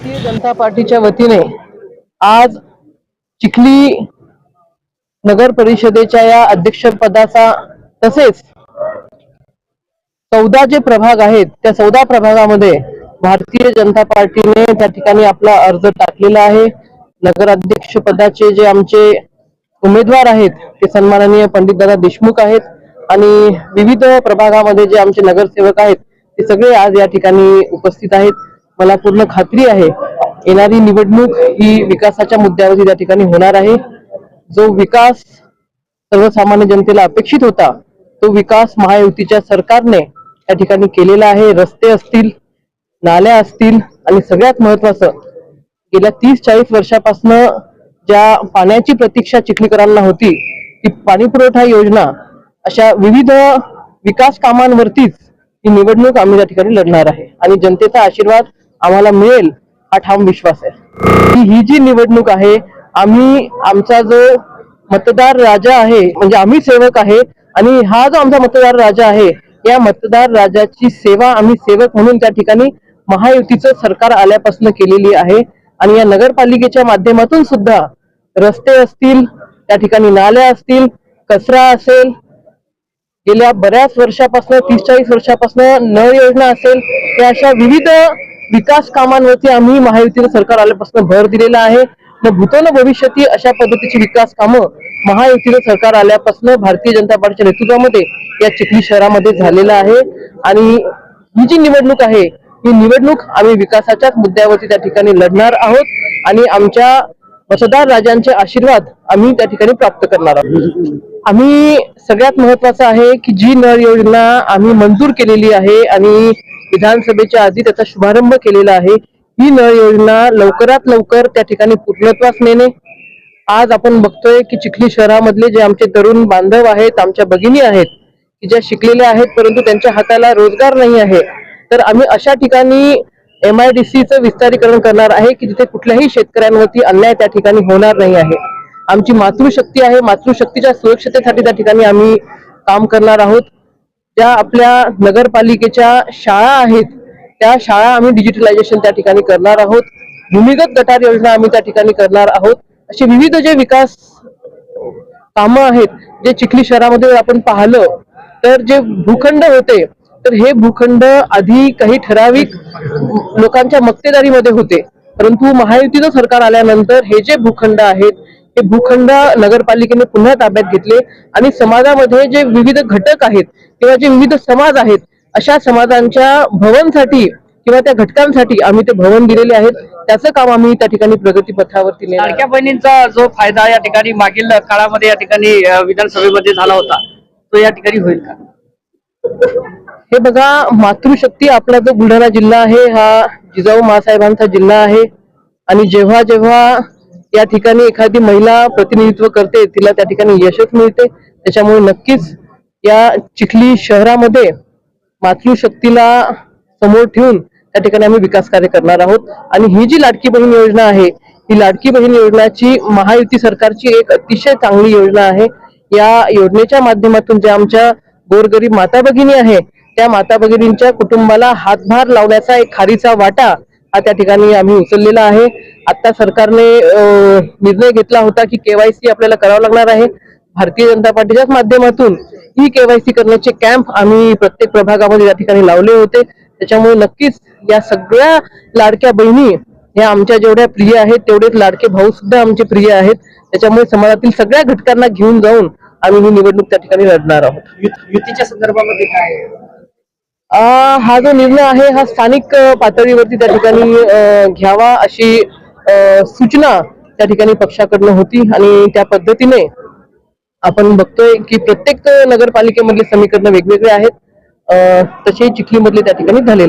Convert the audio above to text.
भारतीय जनता पार्टीच्या वतीने आज चिखली नगर परिषदेच्या या अध्यक्षपदाचा तसेच चौदा जे प्रभाग आहेत त्या चौदा प्रभागामध्ये भारतीय जनता पार्टीने त्या ठिकाणी आपला अर्ज टाकलेला आहे. नगराध्यक्ष पदाचे जे आमचे उमेदवार आहेत ते सन्माननीय पंडितदादा देशमुख आहेत आणि विविध प्रभागामध्ये जे आमचे नगरसेवक आहेत ते सगळे आज या ठिकाणी उपस्थित आहेत. मला पूर्ण खात्री आहे. येणारी निवडणूक ही विकासाच्या मुद्द्यावरती त्या ठिकाणी होणार आहे. जो विकास सर्वसामान्य जनतेला अपेक्षित होता तो विकास महायुतीच्या सरकारने त्या ठिकाणी केलेला आहे. रस्ते असतील नाल्या असतील आणि सगळ्यात महत्वाचं गेल्या तीस चाळीस वर्षापासून ज्या पाण्याची प्रतीक्षा चिखलीकरांना होती ती पाणी पुरवठा योजना अशा विविध विकास कामांवरतीच ही निवडणूक आम्ही त्या ठिकाणी लढणार आहे. आणि जनतेचा आशीर्वाद आम्हाला मिळेल हा ठाम विश्वास आहे. ही ही जी निवडणूक आहे आम्ही आमचा जो मतदार राजा आहे म्हणजे आम्ही सेवक आहे आणि हा जो आमचा मतदार राजा आहे या मतदार राजाची सेवा आम्ही सेवक म्हणून त्या ठिकाणी महायुतीचं सरकार आल्यापासून केलेली आहे. आणि या नगरपालिकेच्या माध्यमातून सुद्धा रस्ते असतील त्या ठिकाणी नाल्या असतील कचरा असेल गेल्या बऱ्याच वर्षापासून तीस चाळीस वर्षापासून नळ योजना असेल या अशा विविध विकास कामांवरती आम्ही महायुतीनं सरकार आल्यापासून भर दिलेला आहे. न भूतो न भविष्यती अशा पद्धतीची विकास कामं महायुतीनं सरकार आल्यापासून भारतीय जनता पार्टीच्या नेतृत्वामध्ये या चिखली शहरामध्ये झालेलं आहे. आणि ही जी निवडणूक आहे ही निवडणूक आम्ही विकासाच्याच मुद्द्यावरती त्या ठिकाणी लढणार आहोत आणि आमच्या मतदार राजांचे आशीर्वाद आम्ही त्या ठिकाणी प्राप्त करणार आहोत. आम्ही सगळ्यात महत्वाचं आहे की जी नळ योजना आम्ही मंजूर केलेली आहे आणि विधानसभेच्या आधी त्याचा शुभारंभ केलेला आहे. ही नळ योजना लवकरात लवकर त्या ठिकाणी पूर्णत्वास नेणे. आज आपण बघतोय की चिखली शहरामधले जे आमचे तरुण बांधव आहेत आमच्या भगिनी आहेत की ज्या शिकलेल्या आहेत परंतु त्यांच्या हाताला रोजगार नाही आहे. तर आम्ही अशा ठिकाणी एम आय डी सीचं विस्तारीकरण करणार आहे की जिथे कुठल्याही शेतकऱ्यांवरती अन्याय त्या ठिकाणी होणार नाही आहे. आमची मातृशक्ती आहे. मातृशक्तीच्या सुरक्षतेसाठी त्या ठिकाणी आम्ही काम करणार आहोत. ज्या आपल्या नगरपालिकेच्या शाळा आहेत त्या शाळा आम्ही डिजिटलायझेशन त्या ठिकाणी करणार आहोत. भूमिगत गटार योजना आम्ही त्या ठिकाणी करणार आहोत. असे विविध जे विकास कामं आहेत जे चिखली शहरामध्ये आपण पाहिलं तर जे भूखंड होते तर हे भूखंड आधी काही ठराविक लोकांच्या मक्तेदारीमध्ये होते. परंतु महायुतीचं सरकार आल्यानंतर हे जे भूखंड आहेत हे भूखंड नगरपालिकेने पुन्हा ताब्यात घेतले आणि समाजामध्ये जे विविध घटक आहेत किंवा जे विविध समाज आहेत अशा समाजांच्या भवनसाठी किंवा त्या घटकांसाठी आम्ही ते भवन दिलेले आहेत. त्याचं काम आम्ही त्या ठिकाणी प्रगती पथावरती लाडक्या बहिणींचा जो फायदा या ठिकाणी मागील काळामध्ये या ठिकाणी विधानसभेमध्ये झाला होता तो या ठिकाणी होईल का? हे बघा मातृशक्ती आपला जो बुलढाणा जिल्हा आहे हा जिजाऊ मासाहेबांचा जिल्हा आहे. आणि जेव्हा जेव्हा या ठिकाणी एखादी महिला प्रतिनिधित्व करते तिला त्या ठिकाणी यशच मिळते. त्याच्यामुळे नक्कीच या चिखली शहरामध्ये मातृशक्तीला समोर ठेवून त्या ठिकाणी आम्ही विकास कार्य करणार आहोत. आणि ही जी लाडकी बहीण योजना आहे ही लाडकी बहीण योजनाची महायुती सरकारची एक अतिशय चांगली योजना आहे. या योजनेच्या माध्यमातून ज्या आमच्या गोरगरीब माता भगिनी आहे त्या माता भगिनींच्या कुटुंबाला हातभार लावण्याचा एक खारीचा वाटा हा त्या ठिकाणी आम्ही उचललेला आहे. आता सरकारने निर्णय घेतला होता की केवायसी आपल्याला करावं लागणार आहे. भारतीय जनता पार्टीच्याच माध्यमातून ई केवायसी करण्याचे कॅम्प आम्ही प्रत्येक प्रभागामध्ये या ठिकाणी लावले होते. त्याच्यामुळे नक्कीच या सगळ्या लाडक्या बहिणी ह्या आमच्या जेवढ्या प्रिय आहेत तेवढेच लाडके भाऊ सुद्धा आमचे प्रिय आहेत. त्याच्यामुळे समाजातील सगळ्या घटकांना घेऊन जाऊन आम्ही ही निवडणूक त्या ठिकाणी लढणार आहोत. युतीच्या संदर्भामध्ये काय आहे? हा जो निर्णय आहे हा स्थानिक पातळीवरती त्या ठिकाणी घ्यावा अशी सूचना त्या ठिकाणी पक्षाकडनं होती आणि त्या पद्धतीने आपण बघतोय की प्रत्येक नगरपालिकेमधले समीकरण वेगवेगळे आहेत. तसे चिखलीमधले त्या ठिकाणी झालेले